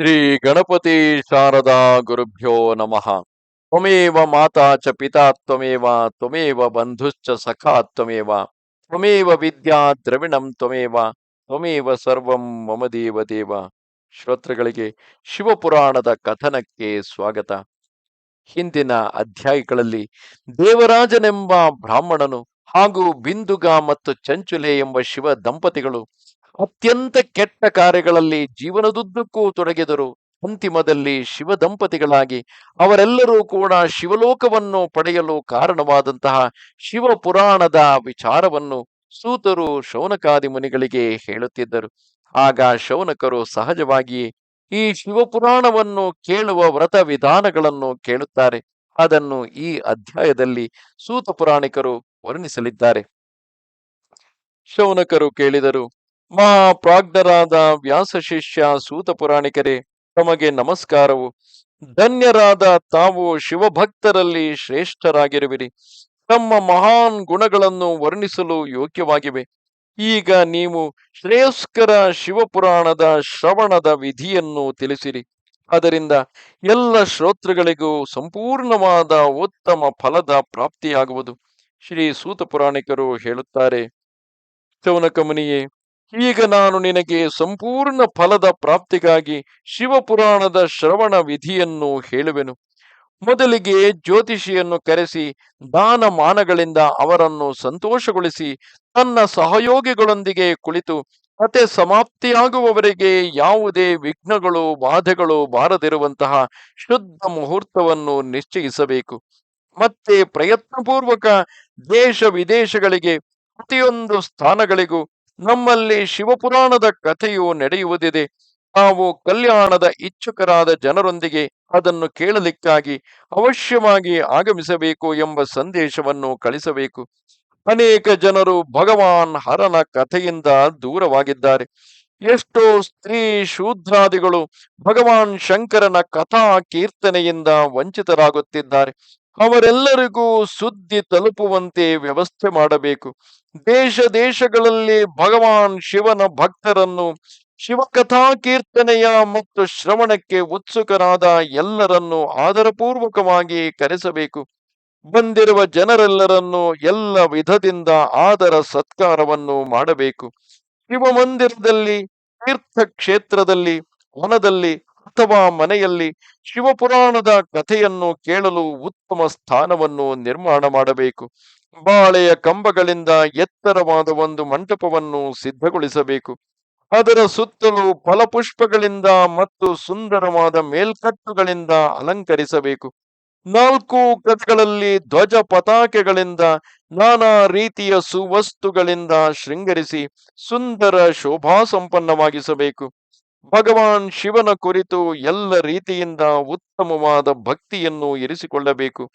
ಶ್ರೀ ಗಣಪತಿ ಶಾರದಾ ಗುರುಭ್ಯೋ ನಮಃ. ತ್ವಮೇವ ಮಾತಾ ಚ ಪಿತಾ, ತ್ವಮೇವ ತ್ವಮೇವ ಬಂಧುಶ್ಚ ಸಖಾ, ತ್ವಮೇವ ತ್ವಮೇವ ವಿದ್ಯಾ ದ್ರವಿಣಂ, ತ್ವಮೇವ ತ್ವಮೇವ ಸರ್ವಂ ಮಮ ದೇವ ದೇವ. ಶ್ರೋತೃಗಳಿಗೆ ಶಿವಪುರಾಣದ ಕಥನಕ್ಕೆ ಸ್ವಾಗತ. ಹಿಂದಿನ ಅಧ್ಯಾಯಗಳಲ್ಲಿ ದೇವರಾಜನೆಂಬ ಬ್ರಾಹ್ಮಣನು ಹಾಗೂ ಬಿಂದುಗ ಮತ್ತು ಚಂಚುಲೆ ಎಂಬ ಶಿವ ದಂಪತಿಗಳು ಅತ್ಯಂತ ಕೆಟ್ಟ ಕಾರ್ಯಗಳಲ್ಲಿ ಜೀವನದುದ್ದಕ್ಕೂ ತೊಡಗಿದರು. ಅಂತಿಮದಲ್ಲಿ ಶಿವ ದಂಪತಿಗಳಾಗಿ ಅವರೆಲ್ಲರೂ ಕೂಡ ಶಿವಲೋಕವನ್ನು ಪಡೆಯಲು ಕಾರಣವಾದಂತಹ ಶಿವ ಪುರಾಣದ ವಿಚಾರವನ್ನು ಸೂತರು ಶೌನಕಾದಿ ಮುನಿಗಳಿಗೆ ಹೇಳುತ್ತಿದ್ದರು. ಆಗ ಶೌನಕರು ಸಹಜವಾಗಿ ಈ ಶಿವಪುರಾಣವನ್ನು ಕೇಳುವ ವ್ರತ ವಿಧಾನಗಳನ್ನು ಕೇಳುತ್ತಾರೆ. ಅದನ್ನು ಈ ಅಧ್ಯಾಯದಲ್ಲಿ ಸೂತ ಪುರಾಣಿಕರು ವರ್ಣಿಸಲಿದ್ದಾರೆ. ಶೌನಕರು ಕೇಳಿದರು ಮಹಾಪ್ರಾಜ್ಞರಾದ ವ್ಯಾಸ ಶಿಷ್ಯ ಸೂತ ಪುರಾಣಿಕರೇ, ತಮಗೆ ನಮಸ್ಕಾರವು. ಧನ್ಯರಾದ ತಾವು ಶಿವಭಕ್ತರಲ್ಲಿ ಶ್ರೇಷ್ಠರಾಗಿರುವಿರಿ. ತಮ್ಮ ಮಹಾನ್ ಗುಣಗಳನ್ನು ವರ್ಣಿಸಲು ಯೋಗ್ಯವಾಗಿವೆ. ಈಗ ನೀವು ಶ್ರೇಯಸ್ಕರ ಶಿವಪುರಾಣದ ಶ್ರವಣದ ವಿಧಿಯನ್ನು ತಿಳಿಸಿರಿ. ಅದರಿಂದ ಎಲ್ಲ ಶ್ರೋತೃಗಳಿಗೂ ಸಂಪೂರ್ಣವಾದ ಉತ್ತಮ ಫಲದ ಪ್ರಾಪ್ತಿಯಾಗುವುದು. ಶ್ರೀ ಸೂತ ಪುರಾಣಿಕರು ಹೇಳುತ್ತಾರೆ ಶೌನಕ ಮುನಿಯೇ ಈಗ ನಾನು ನಿನಗೆ ಸಂಪೂರ್ಣ ಫಲದ ಪ್ರಾಪ್ತಿಗಾಗಿ ಶಿವಪುರಾಣದ ಶ್ರವಣ ವಿಧಿಯನ್ನು ಹೇಳುವೆನು. ಮೊದಲಿಗೆ ಜ್ಯೋತಿಷಿಯನ್ನು ಕರೆಸಿ ದಾನ ಮಾನಗಳಿಂದ ಅವರನ್ನು ಸಂತೋಷಗೊಳಿಸಿ, ತನ್ನ ಸಹಯೋಗಿಗಳೊಂದಿಗೆ ಕುಳಿತು ಕತೆ ಸಮಾಪ್ತಿಯಾಗುವವರೆಗೆ ಯಾವುದೇ ವಿಘ್ನಗಳು ಬಾಧೆಗಳು ಬಾರದಿರುವಂತಹ ಶುದ್ಧ ಮುಹೂರ್ತವನ್ನು ನಿಶ್ಚಯಿಸಬೇಕು. ಮತ್ತೆ ಪ್ರಯತ್ನಪೂರ್ವಕ ದೇಶ ವಿದೇಶಗಳಿಗೆ, ಪ್ರತಿಯೊಂದು ಸ್ಥಾನಗಳಿಗೂ ನಮ್ಮಲ್ಲಿ ಶಿವಪುರಾಣದ ಕಥೆಯು ನಡೆಯುವುದಿದೆ. ನಾವು ಕಲ್ಯಾಣದ ಇಚ್ಛುಕರಾದ ಜನರೊಂದಿಗೆ ಅದನ್ನು ಕೇಳಲಿಕ್ಕಾಗಿ ಅವಶ್ಯವಾಗಿ ಆಗಮಿಸಬೇಕು ಎಂಬ ಸಂದೇಶವನ್ನು ಕಳಿಸಬೇಕು. ಅನೇಕ ಜನರು ಭಗವಾನ್ ಹರನ ಕಥೆಯಿಂದ ದೂರವಾಗಿದ್ದಾರೆ. ಎಷ್ಟೋ ಸ್ತ್ರೀ ಶೂದ್ರಾದಿಗಳು ಭಗವಾನ್ ಶಂಕರನ ಕಥಾ ಕೀರ್ತನೆಯಿಂದ ವಂಚಿತರಾಗುತ್ತಿದ್ದಾರೆ. ಅವರೆಲ್ಲರಿಗೂ ಸುದ್ದಿ ತಲುಪುವಂತೆ ವ್ಯವಸ್ಥೆ ಮಾಡಬೇಕು. ದೇಶ ದೇಶಗಳಲ್ಲಿ ಭಗವಾನ್ ಶಿವನ ಭಕ್ತರನ್ನು ಶಿವಕಥಾ ಕೀರ್ತನೆಯ ಮತ್ತು ಶ್ರವಣಕ್ಕೆ ಉತ್ಸುಕರಾದ ಎಲ್ಲರನ್ನು ಆದರಪೂರ್ವಕವಾಗಿ ಕರೆಸಬೇಕು. ಬಂದಿರುವ ಜನರೆಲ್ಲರನ್ನು ಎಲ್ಲ ವಿಧದಿಂದ ಆದರ ಸತ್ಕಾರವನ್ನು ಮಾಡಬೇಕು. ಶಿವಮಂದಿರದಲ್ಲಿ ತೀರ್ಥ ಕ್ಷೇತ್ರದಲ್ಲಿ ವನದಲ್ಲಿ ಅಥವಾ ಮನೆಯಲ್ಲಿ ಶಿವಪುರಾಣದ ಕಥೆಯನ್ನು ಕೇಳಲು ಉತ್ತಮ ಸ್ಥಾನವನ್ನು ನಿರ್ಮಾಣ ಮಾಡಬೇಕು. ಬಾಳೆಯ ಕಂಬಗಳಿಂದ ಎತ್ತರವಾದ ಒಂದು ಮಂಟಪವನ್ನು ಸಿದ್ಧಗೊಳಿಸಬೇಕು. ಅದರ ಸುತ್ತಲೂ ಫಲಪುಷ್ಪಗಳಿಂದ ಮತ್ತು ಸುಂದರವಾದ ಮೇಲ್ಕಟ್ಟುಗಳಿಂದ ಅಲಂಕರಿಸಬೇಕು. ನಾಲ್ಕು ಕಥೆಗಳಲ್ಲಿ ಧ್ವಜ ಪತಾಕೆಗಳಿಂದ ನಾನಾ ರೀತಿಯ ಸುವಸ್ತುಗಳಿಂದ ಶೃಂಗರಿಸಿ ಸುಂದರ ಶೋಭಾ ಸಂಪನ್ನವಾಗಿಸಬೇಕು. ಭಗವಾನ್ ಶಿವನ ಕುರಿತು ಎಲ್ಲ ರೀತಿಯಿಂದ ಉತ್ತಮವಾದ ಭಕ್ತಿಯನ್ನು ಇರಿಸಿಕೊಳ್ಳಬೇಕು.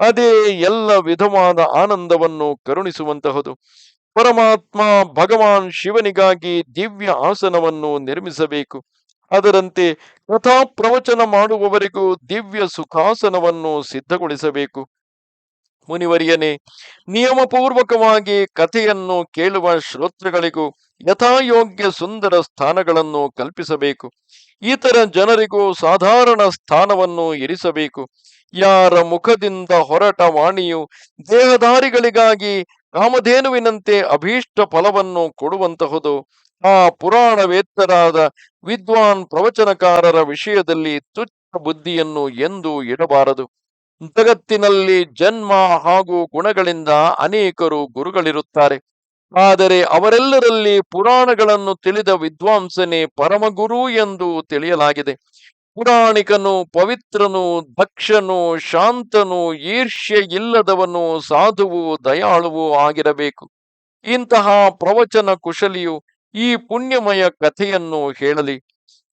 ಅದೇ ಎಲ್ಲ ವಿಧವಾದ ಆನಂದವನ್ನು ಕರುಣಿಸುವಂತಹದು. ಪರಮಾತ್ಮ ಭಗವಾನ್ ಶಿವನಿಗಾಗಿ ದಿವ್ಯ ಆಸನವನ್ನು ನಿರ್ಮಿಸಬೇಕು. ಅದರಂತೆ ಕಥಾ ಪ್ರವಚನ ಮಾಡುವವರಿಗೂ ದಿವ್ಯ ಸುಖಾಸನವನ್ನು ಸಿದ್ಧಗೊಳಿಸಬೇಕು. ಮುನಿವರಿಯನೇ, ನಿಯಮಪೂರ್ವಕವಾಗಿ ಕಥೆಯನ್ನು ಕೇಳುವ ಶ್ರೋತೃಗಳಿಗೂ ಯಥಾಯೋಗ್ಯ ಸುಂದರ ಸ್ಥಾನಗಳನ್ನು ಕಲ್ಪಿಸಬೇಕು. ಇತರ ಜನರಿಗೂ ಸಾಧಾರಣ ಸ್ಥಾನವನ್ನು ಇರಿಸಬೇಕು. ಯಾರ ಮುಖದಿಂದ ಹೊರಟ ವಾಣಿಯು ದೇಹಧಾರಿಗಳಿಗಾಗಿ ಕಾಮಧೇನುವಿನಂತೆ ಅಭೀಷ್ಟ ಫಲವನ್ನು ಕೊಡುವಂತಹುದು, ಆ ಪುರಾಣ ವೇತ್ತರಾದ ವಿದ್ವಾನ್ ಪ್ರವಚನಕಾರರ ವಿಷಯದಲ್ಲಿ ತುಚ್ಛ ಬುದ್ಧಿಯನ್ನು ಎಂದು ಇಡಬಾರದು. ಜಗತ್ತಿನಲ್ಲಿ ಜನ್ಮ ಹಾಗೂ ಗುಣಗಳಿಂದ ಅನೇಕರು ಗುರುಗಳಿರುತ್ತಾರೆ. ಆದರೆ ಅವರೆಲ್ಲರಲ್ಲಿ ಪುರಾಣಗಳನ್ನು ತಿಳಿದ ವಿದ್ವಾಂಸನೇ ಪರಮಗುರು ಎಂದು ತಿಳಿಯಲಾಗಿದೆ. ಪುರಾಣಿಕನು, ಪವಿತ್ರನು, ದಕ್ಷನು, ಶಾಂತನು, ಈರ್ಷ್ಯ ಇಲ್ಲದವನು, ಸಾಧುವು, ದಯಾಳುವು ಆಗಿರಬೇಕು. ಇಂತಹ ಪ್ರವಚನ ಕುಶಲಿಯು ಈ ಪುಣ್ಯಮಯ ಕಥೆಯನ್ನು ಹೇಳಲಿ.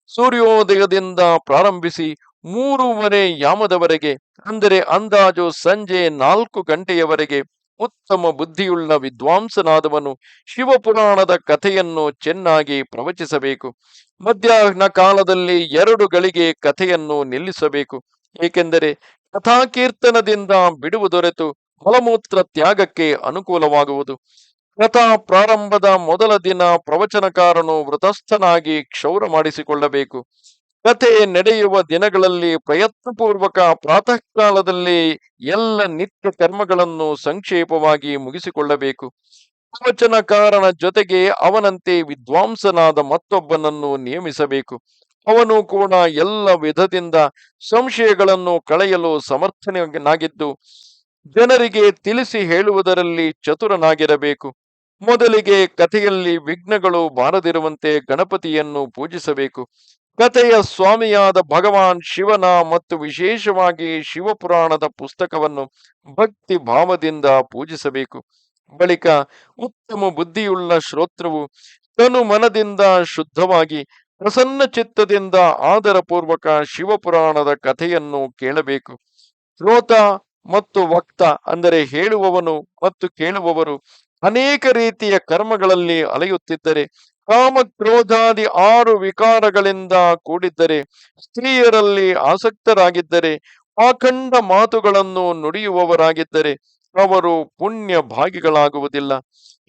ಸೂರ್ಯೋದಯದಿಂದ ಪ್ರಾರಂಭಿಸಿ ಮೂರುವರೆ ಯಾಮದವರೆಗೆ, ಅಂದರೆ ಅಂದಾಜು ಸಂಜೆ ನಾಲ್ಕು ಗಂಟೆಯವರೆಗೆ, ಉತ್ತಮ ಬುದ್ಧಿಯುಳ್ಳ ವಿದ್ವಾಂಸನಾದವನು ಶಿವಪುರಾಣದ ಕಥೆಯನ್ನು ಚೆನ್ನಾಗಿ ಪ್ರವಚಿಸಬೇಕು. ಮಧ್ಯಾಹ್ನ ಕಾಲದಲ್ಲಿ ಎರಡು ಗಳಿಗೆ ಕಥೆಯನ್ನು ನಿಲ್ಲಿಸಬೇಕು. ಏಕೆಂದರೆ ಕಥಾಕೀರ್ತನದಿಂದ ಬಿಡುವು ದೊರೆತು ಮಲಮೂತ್ರ ತ್ಯಾಗಕ್ಕೆ ಅನುಕೂಲವಾಗುವುದು. ಕಥಾ ಪ್ರಾರಂಭದ ಮೊದಲ ದಿನ ಪ್ರವಚನಕಾರನು ವ್ರತಸ್ಥನಾಗಿ ಕ್ಷೌರ ಮಾಡಿಸಿಕೊಳ್ಳಬೇಕು. ಕಥೆ ನಡೆಯುವ ದಿನಗಳಲ್ಲಿ ಪ್ರಯತ್ನಪೂರ್ವಕ ಪ್ರಾತಃ ಕಾಲದಲ್ಲಿ ಎಲ್ಲ ನಿತ್ಯ ಕರ್ಮಗಳನ್ನು ಸಂಕ್ಷೇಪವಾಗಿ ಮುಗಿಸಿಕೊಳ್ಳಬೇಕು. ಪ್ರವಚನಕಾರನ ಜೊತೆಗೆ ಅವನಂತೆ ವಿದ್ವಾಂಸನಾದ ಮತ್ತೊಬ್ಬನನ್ನು ನಿಯಮಿಸಬೇಕು. ಅವನು ಕೂಡ ಎಲ್ಲ ವಿಧದಿಂದ ಸಂಶಯಗಳನ್ನು ಕಳೆಯಲು ಸಮರ್ಥನಾಗಿದ್ದು, ಜನರಿಗೆ ತಿಳಿಸಿ ಹೇಳುವುದರಲ್ಲಿ ಚತುರನಾಗಿರಬೇಕು. ಮೊದಲಿಗೆ ಕಥೆಯಲ್ಲಿ ವಿಘ್ನಗಳು ಬಾರದಿರುವಂತೆ ಗಣಪತಿಯನ್ನು ಪೂಜಿಸಬೇಕು. ಕಥೆಯ ಸ್ವಾಮಿಯಾದ ಭಗವಾನ್ ಶಿವನ ಮತ್ತು ವಿಶೇಷವಾಗಿ ಶಿವಪುರಾಣದ ಪುಸ್ತಕವನ್ನು ಭಕ್ತಿ ಭಾವದಿಂದ ಪೂಜಿಸಬೇಕು. ಬಳಿಕ ಉತ್ತಮ ಬುದ್ಧಿಯುಳ್ಳ ಶ್ರೋತ್ರವು ತನು ಮನದಿಂದ ಶುದ್ಧವಾಗಿ ಪ್ರಸನ್ನ ಚಿತ್ತದಿಂದ ಆದರಪೂರ್ವಕ ಶಿವಪುರಾಣದ ಕಥೆಯನ್ನು ಕೇಳಬೇಕು. ಶ್ರೋತ ಮತ್ತು ವಕ್ತ ಅಂದರೆ ಹೇಳುವವನು ಮತ್ತು ಕೇಳುವವರು ಅನೇಕ ರೀತಿಯ ಕರ್ಮಗಳಲ್ಲಿ ಅಲೆಯುತ್ತಿದ್ದರೆ ಕಾಮ ಕ್ರೋಧಾದಿ ಆರು ವಿಕಾರಗಳಿಂದ ಕೂಡಿದ್ದರೆ ಸ್ತ್ರೀಯರಲ್ಲಿ ಆಸಕ್ತರಾಗಿದ್ದರೆ ಅಖಂಡ ಮಾತುಗಳನ್ನು ನುಡಿಯುವವರಾಗಿದ್ದರೆ ಅವರು ಪುಣ್ಯ ಭಾಗಿಗಳಾಗುವುದಿಲ್ಲ.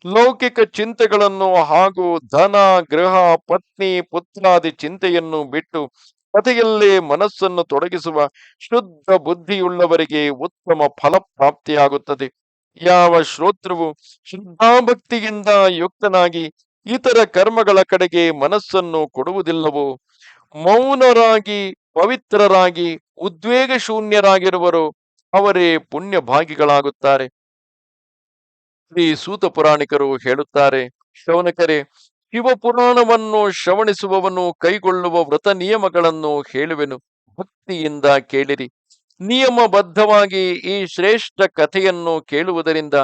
ಲೌಕಿಕ ಚಿಂತೆಗಳನ್ನು ಹಾಗೂ ಧನ, ಗೃಹ, ಪತ್ನಿ, ಪುತ್ರಾದಿ ಚಿಂತೆಯನ್ನು ಬಿಟ್ಟು ಕಥೆಯಲ್ಲೇ ಮನಸ್ಸನ್ನು ತೊಡಗಿಸುವ ಶುದ್ಧ ಬುದ್ಧಿಯುಳ್ಳವರಿಗೆ ಉತ್ತಮ ಫಲ ಪ್ರಾಪ್ತಿಯಾಗುತ್ತದೆ ಯಾವ ಶ್ರೋತೃವು ಶ್ರದ್ಧಾಭಕ್ತಿಯಿಂದ ಯುಕ್ತನಾಗಿ ಇತರ ಕರ್ಮಗಳ ಕಡೆಗೆ ಮನಸ್ಸನ್ನು ಕೊಡುವುದಿಲ್ಲವೋ? ಮೌನರಾಗಿ, ಪವಿತ್ರರಾಗಿ ಉದ್ವೇಗ ಶೂನ್ಯರಾಗಿರುವರು ಅವರೇ ಪುಣ್ಯ ಭಾಗಿಗಳಾಗುತ್ತಾರೆ ಶ್ರೀ ಸೂತ ಪುರಾಣಿಕರು ಹೇಳುತ್ತಾರೆ ಶೌನಕರೇ ಶಿವಪುರಾಣವನ್ನು ಶ್ರವಣಿಸುವವನು ಕೈಗೊಳ್ಳುವ ವ್ರತ ನಿಯಮಗಳನ್ನು ಹೇಳುವೆನು. ಭಕ್ತಿಯಿಂದ ಕೇಳಿರಿ. ನಿಯಮಬದ್ಧವಾಗಿ ಈ ಶ್ರೇಷ್ಠ ಕಥೆಯನ್ನು ಕೇಳುವುದರಿಂದ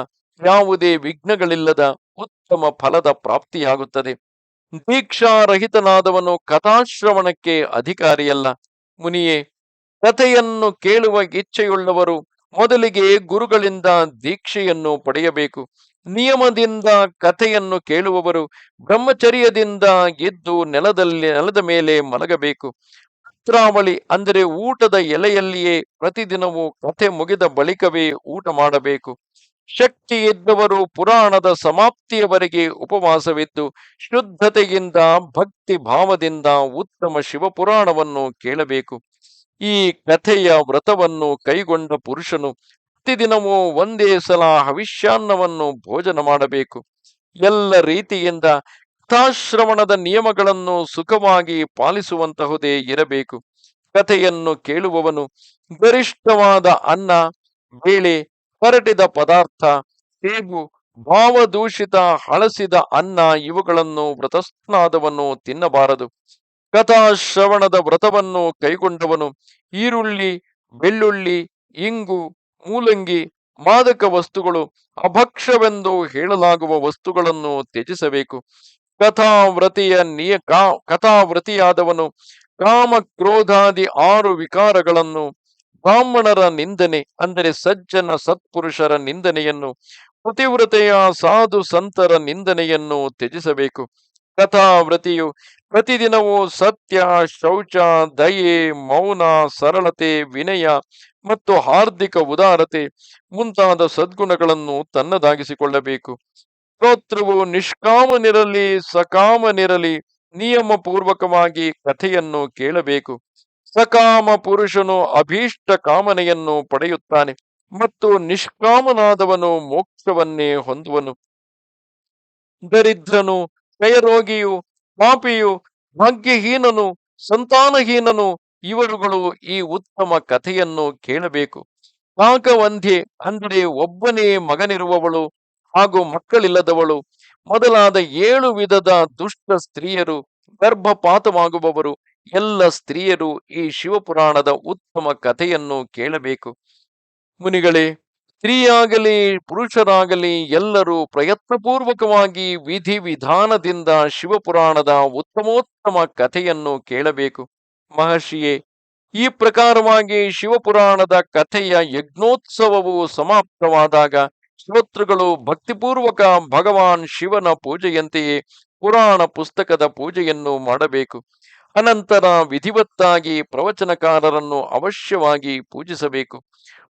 ಯಾವುದೇ ವಿಘ್ನಗಳಿಲ್ಲದ ಉತ್ತಮ ಫಲದ ಪ್ರಾಪ್ತಿಯಾಗುತ್ತದೆ. ದೀಕ್ಷಾರಹಿತನಾದವನು ಕಥಾಶ್ರವಣಕ್ಕೆ ಅಧಿಕಾರಿಯಲ್ಲ. ಮುನಿಯೇ, ಕಥೆಯನ್ನು ಕೇಳುವ ಇಚ್ಛೆಯುಳ್ಳವರು ಮೊದಲಿಗೆ ಗುರುಗಳಿಂದ ದೀಕ್ಷೆಯನ್ನು ಪಡೆಯಬೇಕು. ನಿಯಮದಿಂದ ಕಥೆಯನ್ನು ಕೇಳುವವರು ಬ್ರಹ್ಮಚರ್ಯದಿಂದ ಎದ್ದು ನೆಲದಲ್ಲಿ, ನೆಲದ ಮೇಲೆ ಮಲಗಬೇಕು. ಪತ್ರಾವಳಿ ಅಂದರೆ ಊಟದ ಎಲೆಯಲ್ಲಿಯೇ ಪ್ರತಿದಿನವೂ ಕಥೆ ಮುಗಿದ ಬಳಿಕವೇ ಊಟ ಮಾಡಬೇಕು. ಶಕ್ತಿ ಇದ್ದವರು ಪುರಾಣದ ಸಮಾಪ್ತಿಯವರೆಗೆ ಉಪವಾಸವಿದ್ದು ಶುದ್ಧತೆಯಿಂದ ಭಕ್ತಿ ಭಾವದಿಂದ ಉತ್ತಮ ಶಿವಪುರಾಣವನ್ನು ಕೇಳಬೇಕು. ಈ ಕಥೆಯ ವ್ರತವನ್ನು ಕೈಗೊಂಡ ಪುರುಷನು ಪ್ರತಿದಿನವೂ ಒಂದೇ ಸಲ ಹವಿಷ್ಯಾನ್ನವನ್ನು ಭೋಜನ ಮಾಡಬೇಕು. ಎಲ್ಲ ರೀತಿಯಿಂದ ಕಥಾಶ್ರವಣದ ನಿಯಮಗಳನ್ನು ಸುಖವಾಗಿ ಪಾಲಿಸುವಂತಹುದೇ ಇರಬೇಕು. ಕಥೆಯನ್ನು ಕೇಳುವವನು ಗರಿಷ್ಠವಾದ ಅನ್ನ, ಬೇಳೆ ಹೊರಟಿದ ಪದಾರ್ಥ, ಸೇಬು, ಭಾವದೂಷಿತ, ಹಳಸಿದ ಅನ್ನ, ಇವುಗಳನ್ನು ವ್ರತಸ್ನಾದವನ್ನು ತಿನ್ನಬಾರದು. ಕಥಾಶ್ರವಣದ ವ್ರತವನ್ನು ಕೈಗೊಂಡವನು ಈರುಳ್ಳಿ, ಬೆಳ್ಳುಳ್ಳಿ, ಇಂಗು, ಮೂಲಂಗಿ, ಮಾದಕ ವಸ್ತುಗಳು ಅಭಕ್ಷವೆಂದು ಹೇಳಲಾಗುವ ವಸ್ತುಗಳನ್ನು ತ್ಯಜಿಸಬೇಕು. ಕಥಾವ್ರತಿಯ ನಿಯ, ಕಾ, ಕಥಾವ್ರತಿಯಾದವನು ಕಾಮ ಕ್ರೋಧಾದಿ ಆರು ವಿಕಾರಗಳನ್ನು ಬ್ರಾಹ್ಮಣರ ನಿಂದನೆ, ಅಂದರೆ ಸಜ್ಜನ ಸತ್ಪುರುಷರ ನಿಂದನೆಯನ್ನು, ಪತಿವ್ರತೆಯ ಸಾಧು ಸಂತರ ನಿಂದನೆಯನ್ನು ತ್ಯಜಿಸಬೇಕು. ಕಥಾವ್ರತಿಯು ಪ್ರತಿದಿನವೂ ಸತ್ಯ, ಶೌಚ, ದಯೆ, ಮೌನ, ಸರಳತೆ, ವಿನಯ ಮತ್ತು ಹಾರ್ದಿಕ ಉದಾರತೆ ಮುಂತಾದ ಸದ್ಗುಣಗಳನ್ನು ತನ್ನದಾಗಿಸಿಕೊಳ್ಳಬೇಕು. ಸ್ತೋತ್ರವು ನಿಷ್ಕಾಮನಿರಲಿ, ಸಕಾಮನಿರಲಿ ನಿಯಮ ಪೂರ್ವಕವಾಗಿ ಕಥೆಯನ್ನು ಕೇಳಬೇಕು. ಸಕಾಮ ಪುರುಷನು ಅಭೀಷ್ಟ ಕಾಮನೆಯನ್ನು ಪಡೆಯುತ್ತಾನೆ ಮತ್ತು ನಿಷ್ಕಾಮನಾದವನು ಮೋಕ್ಷವನ್ನೇ ಹೊಂದುವನು. ದರಿದ್ರನು, ಕ್ಷಯರೋಗಿಯು, ಪಾಪಿಯು, ಭಾಗ್ಯಹೀನನು, ಸಂತಾನಹೀನನು ಇವರುಗಳು ಈ ಉತ್ತಮ ಕಥೆಯನ್ನು ಕೇಳಬೇಕು. ಕಾಕವಂಧ್ಯೆ ಅಂದರೆ ಒಬ್ಬನೇ ಮಗನಿರುವವಳು ಹಾಗೂ ಮಕ್ಕಳಿಲ್ಲದವಳು, ಮೊದಲಾದ ಏಳು ವಿಧದ ದುಷ್ಟ ಸ್ತ್ರೀಯರು ಗರ್ಭಪಾತವಾಗುವವರು ಎಲ್ಲ ಸ್ತ್ರೀಯರು ಈ ಶಿವಪುರಾಣದ ಉತ್ತಮ ಕಥೆಯನ್ನು ಕೇಳಬೇಕು. ಮುನಿಗಳೇ, ಸ್ತ್ರೀಯಾಗಲಿ, ಪುರುಷರಾಗಲಿ ಎಲ್ಲರೂ ಪ್ರಯತ್ನಪೂರ್ವಕವಾಗಿ ವಿಧಿ ವಿಧಾನದಿಂದ ಶಿವಪುರಾಣದ ಉತ್ತಮೋತ್ತಮ ಕಥೆಯನ್ನು ಕೇಳಬೇಕು. ಮಹರ್ಷಿಯೇ, ಈ ಪ್ರಕಾರವಾಗಿ ಶಿವಪುರಾಣದ ಕಥೆಯ ಯಜ್ಞೋತ್ಸವವು ಸಮಾಪ್ತವಾದಾಗ ಶ್ರೋತೃಗಳು ಭಕ್ತಿಪೂರ್ವಕ ಭಗವಾನ್ ಶಿವನ ಪೂಜೆಯಂತೆಯೇ ಪುರಾಣ ಪುಸ್ತಕದ ಪೂಜೆಯನ್ನು ಮಾಡಬೇಕು. ಅನಂತರ ವಿಧಿವತ್ತಾಗಿ ಪ್ರವಚನಕಾರರನ್ನು ಅವಶ್ಯವಾಗಿ ಪೂಜಿಸಬೇಕು.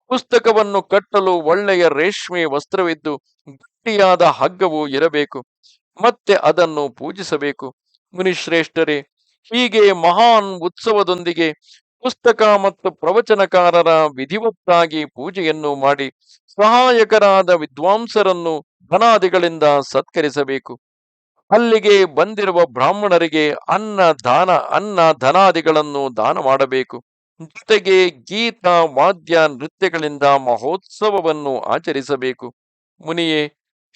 ಪುಸ್ತಕವನ್ನು ಕಟ್ಟಲು ಒಳ್ಳೆಯ ರೇಷ್ಮೆ ವಸ್ತ್ರವಿದ್ದು ಗಟ್ಟಿಯಾದ ಹಗ್ಗವು ಇರಬೇಕು. ಮತ್ತೆ ಅದನ್ನು ಪೂಜಿಸಬೇಕು. ಮುನಿಶ್ರೇಷ್ಠರೇ, ಹೀಗೆ ಮಹಾನ್ ಉತ್ಸವದೊಂದಿಗೆ ಪುಸ್ತಕ ಮತ್ತು ಪ್ರವಚನಕಾರರ ವಿಧಿವತ್ತಾಗಿ ಪೂಜೆಯನ್ನು ಮಾಡಿ ಸಹಾಯಕರಾದ ವಿದ್ವಾಂಸರನ್ನು ಧನಾದಿಗಳಿಂದ ಸತ್ಕರಿಸಬೇಕು. ಅಲ್ಲಿಗೆ ಬಂದಿರುವ ಬ್ರಾಹ್ಮಣರಿಗೆ ಅನ್ನ ದಾನ, ಅನ್ನ ಧನಾದಿಗಳನ್ನು ದಾನ ಮಾಡಬೇಕು. ಜೊತೆಗೆ ಗೀತ, ವಾದ್ಯ, ನೃತ್ಯಗಳಿಂದ ಮಹೋತ್ಸವವನ್ನು ಆಚರಿಸಬೇಕು. ಮುನಿಯೇ,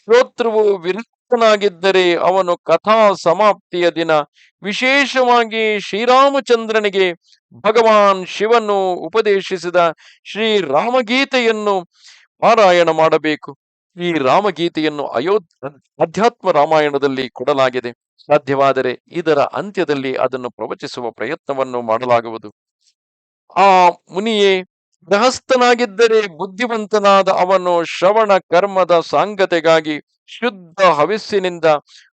ಶ್ರೋತೃವು ವಿರಕ್ತನಾಗಿದ್ದರೆ ಅವನು ಕಥಾ ಸಮಾಪ್ತಿಯ ದಿನ ವಿಶೇಷವಾಗಿ ಶ್ರೀರಾಮಚಂದ್ರನಿಗೆ ಭಗವಾನ್ ಶಿವನು ಉಪದೇಶಿಸಿದ ಶ್ರೀ ರಾಮಗೀತೆಯನ್ನು ಪಾರಾಯಣ ಮಾಡಬೇಕು. ಈ ರಾಮಗೀತೆಯನ್ನು ಅಯೋಧ್ಯ ಅಧ್ಯಾತ್ಮ ರಾಮಾಯಣದಲ್ಲಿ ಕೊಡಲಾಗಿದೆ. ಸಾಧ್ಯವಾದರೆ ಇದರ ಅಂತ್ಯದಲ್ಲಿ ಅದನ್ನು ಪ್ರವಚಿಸುವ ಪ್ರಯತ್ನವನ್ನು ಮಾಡಲಾಗುವುದು. ಆ ಮುನಿಯೇ, ಗೃಹಸ್ಥನಾಗಿದ್ದರೆ ಬುದ್ಧಿವಂತನಾದ ಅವನು ಶ್ರವಣ ಕರ್ಮದ ಸಾಂಗತೆಗಾಗಿ ಶುದ್ಧ ಹವಿಸ್ಸಿನಿಂದ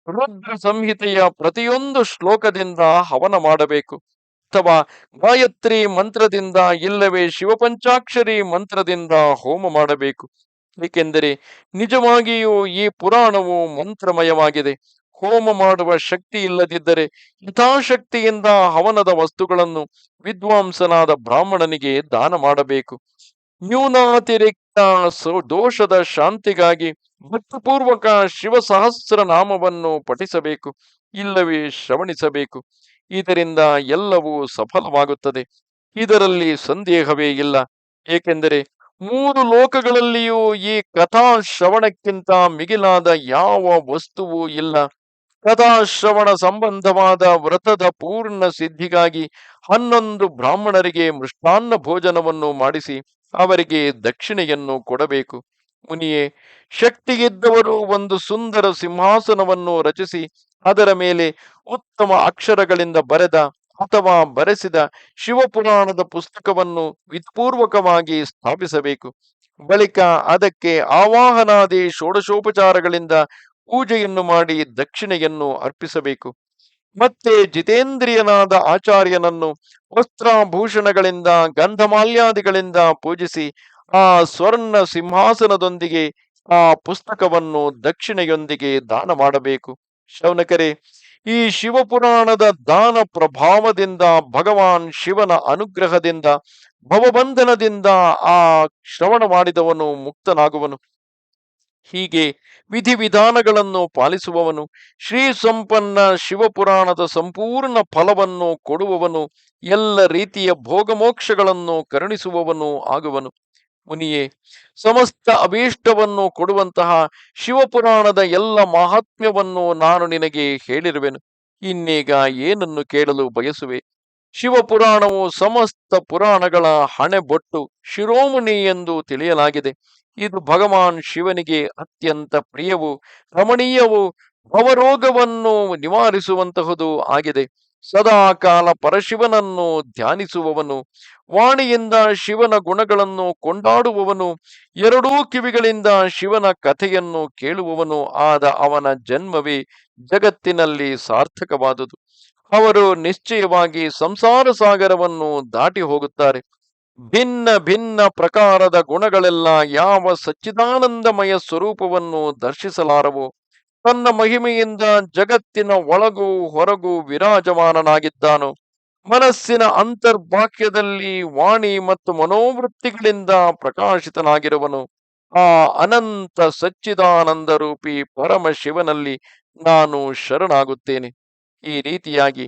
ರುದ್ರ ಸಂಹಿತೆಯ ಪ್ರತಿಯೊಂದು ಶ್ಲೋಕದಿಂದ ಹವನ ಮಾಡಬೇಕು. ಅಥವಾ ಗಾಯತ್ರಿ ಮಂತ್ರದಿಂದ ಇಲ್ಲವೇ ಶಿವಪಂಚಾಕ್ಷರಿ ಮಂತ್ರದಿಂದ ಹೋಮ ಮಾಡಬೇಕು. ಏಕೆಂದರೆ ನಿಜವಾಗಿಯೂ ಈ ಪುರಾಣವು ಮಂತ್ರಮಯವಾಗಿದೆ. ಹೋಮ ಮಾಡುವ ಶಕ್ತಿ ಇಲ್ಲದಿದ್ದರೆ ಯಥಾಶಕ್ತಿಯಿಂದ ಹವನದ ವಸ್ತುಗಳನ್ನು ವಿದ್ವಾಂಸನಾದ ಬ್ರಾಹ್ಮಣನಿಗೆ ದಾನ ಮಾಡಬೇಕು. ನ್ಯೂನಾತಿರಿಕ್ತ ದೋಷದ ಶಾಂತಿಗಾಗಿ ಭಕ್ತಿಪೂರ್ವಕ ಶಿವ ಸಹಸ್ರ ನಾಮವನ್ನು ಪಠಿಸಬೇಕು, ಇಲ್ಲವೇ ಶ್ರವಣಿಸಬೇಕು. ಇದರಿಂದ ಎಲ್ಲವೂ ಸಫಲವಾಗುತ್ತದೆ. ಇದರಲ್ಲಿ ಸಂದೇಹವೇ ಇಲ್ಲ. ಏಕೆಂದರೆ ಮೂರು ಲೋಕಗಳಲ್ಲಿಯೂ ಈ ಕಥಾ ಶ್ರವಣಕ್ಕಿಂತ ಮಿಗಿಲಾದ ಯಾವ ವಸ್ತುವೂ ಇಲ್ಲ. ಕಥಾಶ್ರವಣ ಸಂಬಂಧವಾದ ವ್ರತದ ಪೂರ್ಣ ಸಿದ್ಧಿಗಾಗಿ ಹನ್ನೊಂದು ಬ್ರಾಹ್ಮಣರಿಗೆ ಮೃಷ್ಟಾನ್ನ ಭೋಜನವನ್ನು ಮಾಡಿಸಿ ಅವರಿಗೆ ದಕ್ಷಿಣೆಯನ್ನು ಕೊಡಬೇಕು. ಮುನಿಯೇ, ಶಕ್ತಿಗಿದ್ದವರು ಒಂದು ಸುಂದರ ಸಿಂಹಾಸನವನ್ನು ರಚಿಸಿ ಅದರ ಮೇಲೆ ಉತ್ತಮ ಅಕ್ಷರಗಳಿಂದ ಬರೆದ ಅಥವಾ ಬರೆಸಿದ ಶಿವಪುರಾಣದ ಪುಸ್ತಕವನ್ನು ವಿತ್ಪೂರ್ವಕವಾಗಿ ಸ್ಥಾಪಿಸಬೇಕು. ಬಳಿಕ ಅದಕ್ಕೆ ಆವಾಹನಾದಿ ಷೋಡಶೋಪಚಾರಗಳಿಂದ ಪೂಜೆಯನ್ನು ಮಾಡಿ ದಕ್ಷಿಣೆಯನ್ನು ಅರ್ಪಿಸಬೇಕು. ಮತ್ತೆ ಜಿತೇಂದ್ರಿಯನಾದ ಆಚಾರ್ಯನನ್ನು ವಸ್ತ್ರಾಭೂಷಣಗಳಿಂದ, ಗಂಧಮಾಲ್ಯಾದಿಗಳಿಂದ ಪೂಜಿಸಿ ಆ ಸ್ವರ್ಣ ಸಿಂಹಾಸನದೊಂದಿಗೆ ಆ ಪುಸ್ತಕವನ್ನು ದಕ್ಷಿಣೆಯೊಂದಿಗೆ ದಾನ ಮಾಡಬೇಕು. ಶೌನಕರೇ ಈ ಶಿವಪುರಾಣದ ದಾನ ಪ್ರಭಾವದಿಂದ, ಭಗವಾನ್ ಶಿವನ ಅನುಗ್ರಹದಿಂದ, ಭವಬಂಧನದಿಂದ ಆ ಶ್ರವಣ ಮಾಡಿದವನು ಮುಕ್ತನಾಗುವನು. ಹೀಗೆ ವಿಧಿವಿಧಾನಗಳನ್ನು ಪಾಲಿಸುವವನು, ಶ್ರೀ ಸಂಪನ್ನ ಶಿವಪುರಾಣದ ಸಂಪೂರ್ಣ ಫಲವನ್ನು ಕೊಡುವವನು, ಎಲ್ಲ ರೀತಿಯ ಭೋಗಮೋಕ್ಷಗಳನ್ನು ಕರುಣಿಸುವವನು ಆಗುವನು. ಮುನಿಯೇ, ಸಮಸ್ತ ಅಭೀಷ್ಟವನ್ನು ಕೊಡುವಂತಹ ಶಿವಪುರಾಣದ ಎಲ್ಲ ಮಹಾತ್ಮ್ಯವನ್ನು ನಾನು ನಿನಗೆ ಹೇಳಿರುವೆನು. ಇನ್ನೀಗ ಏನನ್ನು ಕೇಳಲು ಬಯಸುವೆ? ಶಿವಪುರಾಣವು ಸಮಸ್ತ ಪುರಾಣಗಳ ಹಣೆಬೊಟ್ಟು ಶಿರೋಮಣಿ ಎಂದು ತಿಳಿಯಲಾಗಿದೆ. ಇದು ಭಗವಾನ್ ಶಿವನಿಗೆ ಅತ್ಯಂತ ಪ್ರಿಯವು, ರಮಣೀಯವು, ಭವರೋಗವನ್ನು ನಿವಾರಿಸುವಂತಹುದು ಆಗಿದೆ. ಸದಾಕಾಲ ಪರಶಿವನನ್ನು ಧ್ಯಾನಿಸುವವನು, ವಾಣಿಯಿಂದ ಶಿವನ ಗುಣಗಳನ್ನು ಕೊಂಡಾಡುವವನು, ಎರಡೂ ಕಿವಿಗಳಿಂದ ಶಿವನ ಕಥೆಯನ್ನು ಕೇಳುವವನು ಆದ ಅವನ ಜನ್ಮವೇ ಜಗತ್ತಿನಲ್ಲಿ ಸಾರ್ಥಕವಾದುದು. ಅವರು ನಿಶ್ಚಯವಾಗಿ ಸಂಸಾರ ಸಾಗರವನ್ನು ದಾಟಿ ಹೋಗುತ್ತಾರೆ. ಭಿನ್ನ ಭಿನ್ನ ಪ್ರಕಾರದ ಗುಣಗಳೆಲ್ಲ ಯಾವ ಸಚ್ಚಿದಾನಂದಮಯ ಸ್ವರೂಪವನ್ನು ದರ್ಶಿಸಲಾರವು ತನ್ನ ಮಹಿಮೆಯಿಂದ ಜಗತ್ತಿನ ಒಳಗೂ ಹೊರಗೂ ವಿರಾಜಮಾನನಾಗಿದ್ದಾನು. ಮನಸ್ಸಿನ ಅಂತರ್ಬಾಕ್ಯದಲ್ಲಿ ವಾಣಿ ಮತ್ತು ಮನೋವೃತ್ತಿಗಳಿಂದ ಪ್ರಕಾಶಿತನಾಗಿರುವನು. ಆ ಅನಂತ ಸಚ್ಚಿದಾನಂದ ರೂಪಿ ಪರಮ ಶಿವನಲ್ಲಿ ನಾನು ಶರಣಾಗುತ್ತೇನೆ. ಈ ರೀತಿಯಾಗಿ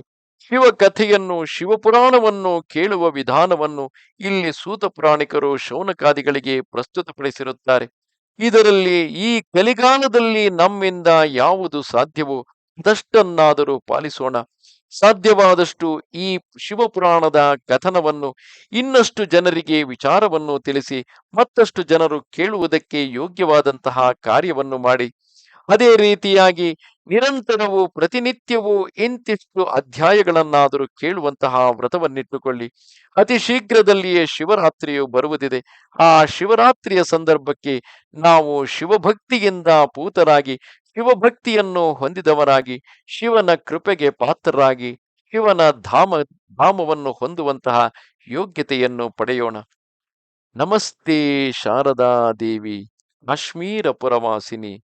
ಶಿವಕಥೆಯನ್ನು, ಶಿವಪುರಾಣವನ್ನು ಕೇಳುವ ವಿಧಾನವನ್ನು ಇಲ್ಲಿ ಸೂತ ಪುರಾಣಿಕರು ಶೌನಕಾದಿಗಳಿಗೆ ಪ್ರಸ್ತುತಪಡಿಸಿರುತ್ತಾರೆ. ಇದರಲ್ಲಿ ಈ ಕಲಿಗಾಲದಲ್ಲಿ ನಮ್ಮಿಂದ ಯಾವುದು ಸಾಧ್ಯವೋ ಅದಷ್ಟನ್ನಾದರೂ ಪಾಲಿಸೋಣ. ಸಾಧ್ಯವಾದಷ್ಟು ಈ ಶಿವಪುರಾಣದ ಕಥನವನ್ನು, ಇನ್ನಷ್ಟು ಜನರಿಗೆ ವಿಚಾರವನ್ನು ತಿಳಿಸಿ, ಮತ್ತಷ್ಟು ಜನರು ಕೇಳುವುದಕ್ಕೆ ಯೋಗ್ಯವಾದಂತಹ ಕಾರ್ಯವನ್ನು ಮಾಡಿ. ಅದೇ ರೀತಿಯಾಗಿ ನಿರಂತರವೂ ಪ್ರತಿನಿತ್ಯವೂ ಇಂತಿಷ್ಟು ಅಧ್ಯಾಯಗಳನ್ನಾದರೂ ಕೇಳುವಂತಹ ವ್ರತವನ್ನಿಟ್ಟುಕೊಳ್ಳಿ. ಅತಿ ಶೀಘ್ರದಲ್ಲಿಯೇ ಶಿವರಾತ್ರಿಯು ಬರುವುದಿದೆ. ಆ ಶಿವರಾತ್ರಿಯ ಸಂದರ್ಭಕ್ಕೆ ನಾವು ಶಿವಭಕ್ತಿಯಿಂದ ಪೂತರಾಗಿ, ಶಿವಭಕ್ತಿಯನ್ನು ಹೊಂದಿದವರಾಗಿ, ಶಿವನ ಕೃಪೆಗೆ ಪಾತ್ರರಾಗಿ, ಶಿವನ ಧಾಮ, ಧಾಮವನ್ನು ಹೊಂದುವಂತಹ ಯೋಗ್ಯತೆಯನ್ನು ಪಡೆಯೋಣ. ನಮಸ್ತೆ ಶಾರದಾ ದೇವಿ, ಕಾಶ್ಮೀರ ಪುರವಾಸಿನಿ.